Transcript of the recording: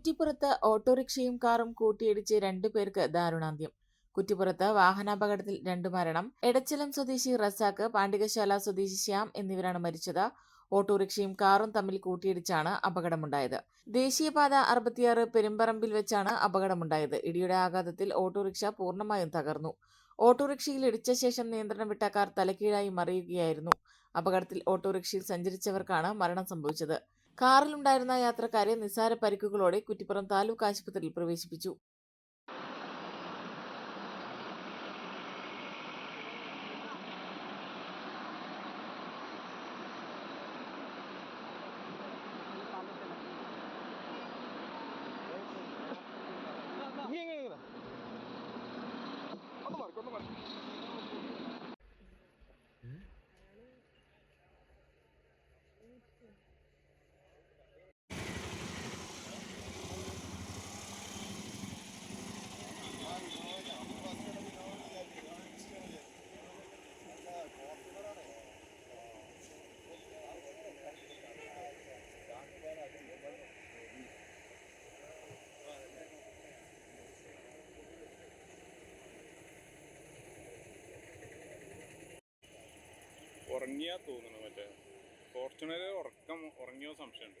കുറ്റിപ്പുറത്ത് ഓട്ടോറിക്ഷയും കാറും കൂട്ടിയിടിച്ച് രണ്ടുപേർക്ക് ദാരുണാന്ത്യം. കുറ്റിപ്പുറത്ത് വാഹനാപകടത്തിൽ രണ്ടു മരണം. എടച്ചലം സ്വദേശി റസാക്ക് പാണ്ഡികശാല സ്വദേശി ശ്യാം എന്നിവരാണ് മരിച്ചത്. ഓട്ടോറിക്ഷയും കാറും തമ്മിൽ കൂട്ടിയിടിച്ചാണ് അപകടമുണ്ടായത്. ദേശീയപാത അറുപത്തിയാറ് പെരുമ്പറമ്പിൽ വെച്ചാണ് അപകടമുണ്ടായത്. ഇടിയുടെ ആഘാതത്തിൽ ഓട്ടോറിക്ഷ പൂർണമായും തകർന്നു. ഓട്ടോറിക്ഷയിൽ ഇടിച്ച ശേഷം നിയന്ത്രണം വിട്ട കാർ തലക്കീഴായി മറിയുകയായിരുന്നു. അപകടത്തിൽ ഓട്ടോറിക്ഷയിൽ സഞ്ചരിച്ചവർക്കാണ് മരണം സംഭവിച്ചത്. കാറിലുണ്ടായിരുന്ന യാത്രക്കാരെ നിസ്സാര പരിക്കുകളോടെ കുറ്റിപ്പുറം താലൂക്ക് ആശുപത്രിയിൽ പ്രവേശിപ്പിച്ചു. Thank ഇങ്ങ് ഉറങ്ങിയാ തോന്നുന്നു മറ്റേ. ഫോർച്യൂണർ ഉറക്കം ഉറങ്ങിയോ സംശയമുണ്ട്.